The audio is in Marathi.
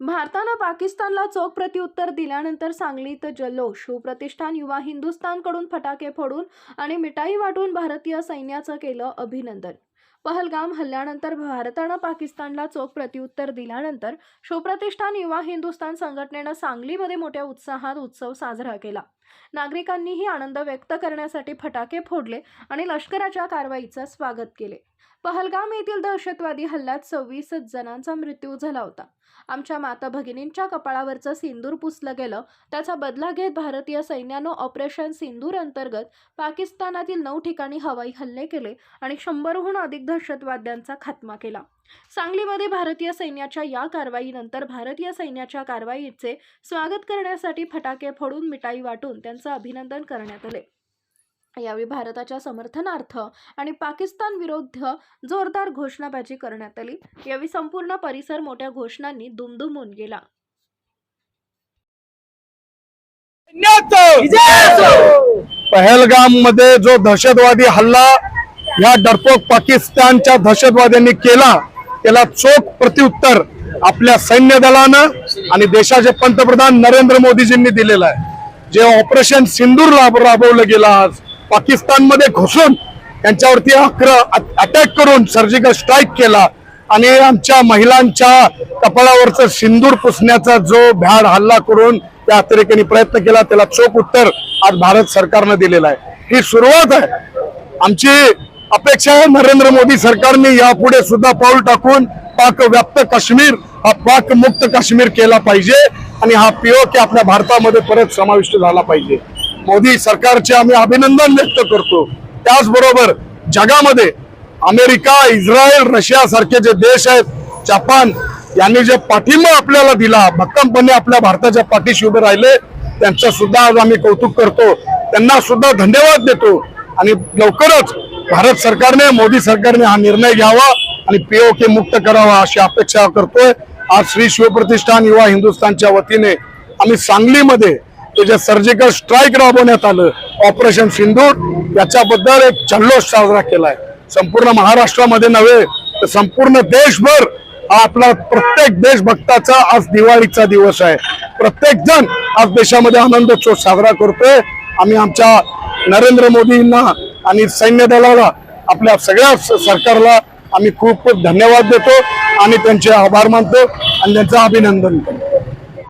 भारतानं पाकिस्तानला चोख प्रत्युत्तर दिल्यानंतर सांगलीत जल्लोष. शिवप्रतिष्ठान युवा हिंदुस्थानकडून फटाके फोडून आणि मिठाई वाटून भारतीय सैन्याचं केलं अभिनंदन. पहलगाम हल्ल्यानंतर भारतानं पाकिस्तानला चोख प्रत्युत्तर दिल्यानंतर शिवप्रतिष्ठान युवा हिंदुस्थान संघटनेनं सांगलीमध्ये मोठ्या उत्साहात उत्सव साजरा केला. नागरिकांनीही आनंद व्यक्त करण्यासाठी फटाके फोडले आणि लष्कराच्या कारवाईचं स्वागत केले. पहलगाम येथील दहशतवादी हल्ल्यात सव्वीस जणांचा मृत्यू झाला होता. आमच्या माता भगिनींच्या कपाळावरचं सिंदूर पुसलं गेलं. त्याचा बदला घेत भारतीय सैन्यानं ऑपरेशन सिंदूर अंतर्गत पाकिस्तानातील नऊ ठिकाणी हवाई हल्ले केले आणि शंभरहून अधिक दहशतवाद्यांचा खात्मा केला. सांगलीमध्ये भारतीय सैन्याच्या या कारवाईनंतर भारतीय सैन्याच्या कारवाईचे स्वागत करण्यासाठी फटाके फोडून मिठाई वाटून त्यांचं अभिनंदन करण्यात आले. यावेळी भारताच्या समर्थनार्थ आणि पाकिस्तान विरुद्ध जोरदार घोषणाबाजी करण्यात आली. यावेळी संपूर्ण परिसर मोठ्या घोषणांनी दुमदुमून गेला. पहलगाममध्ये जो दहशतवादी हल्ला या डरपोक पाकिस्तानच्या दहशतवाद्यांनी केला त्याला चोख प्रत्युत्तर आपल्या सैन्य दलानं आणि देशाचे पंतप्रधान नरेंद्र मोदीजींनी दिलेलं आहे. जे ऑपरेशन सिंदूर राबवलं गेलं आज पाकिस्तानमध्ये घुसून त्यांच्यावरती अक्र अटॅक करून सर्जिकल स्ट्राईक केला. आणि आमच्या महिलांच्या कपाळावरचं सिंदूर पुसण्याचा जो भ्याड हल्ला करून त्या अतिरेक्यांनी प्रयत्न केला त्याला चोख उत्तर आज भारत सरकारनं दिलेलं आहे. ही सुरुवात आहे. आमची अपेक्षा आहे नरेंद्र मोदी सरकारने यापुढे सुद्धा पाऊल टाकून पाक व्याप्त काश्मीर हा पाक मुक्त काश्मीर केला पाहिजे. आणि हा पीओके आपल्या भारतामध्ये परत समाविष्ट झाला पाहिजे. मोदी सरकारचे आम्ही अभिनंदन व्यक्त करतो. त्याचबरोबर जगामध्ये अमेरिका इस्रायल रशिया सारखे जे देश आहेत जपान यांनी जे पाठिंबा आपल्याला दिला भक्कमपणे आपल्या भारताच्या पाठीशी उभे राहिले त्यांचं सुद्धा आज आम्ही कौतुक करतो. त्यांना सुद्धा धन्यवाद देतो. आणि लवकरच भारत सरकारने मोदी सरकारने हा निर्णय घ्यावा आणि पीओके मुक्त करावा अशी अपेक्षा करतोय. आज श्री शिवप्रतिष्ठान युवा हिंदुस्थानच्या वतीने आम्ही सांगलीमध्ये ते जे सर्जिकल स्ट्राईक राबवण्यात आलं. ऑपरेशन सिंधूर याच्याबद्दल एक जल्लोष साजरा केलाय. संपूर्ण महाराष्ट्रामध्ये नव्हे तर संपूर्ण देशभर हा आपला प्रत्येक देशभक्ताचा आज दिवाळीचा दिवस आहे. प्रत्येक जण आज देशामध्ये आनंदोत्सव साजरा करतोय. आम्ही आमच्या नरेंद्र मोदींना आणि सैन्य दलाला आपल्या सगळ्या सरकारला आम्ही खूप खूप धन्यवाद देतो आणि त्यांचे आभार मानतो आणि त्यांचं अभिनंदन करतो.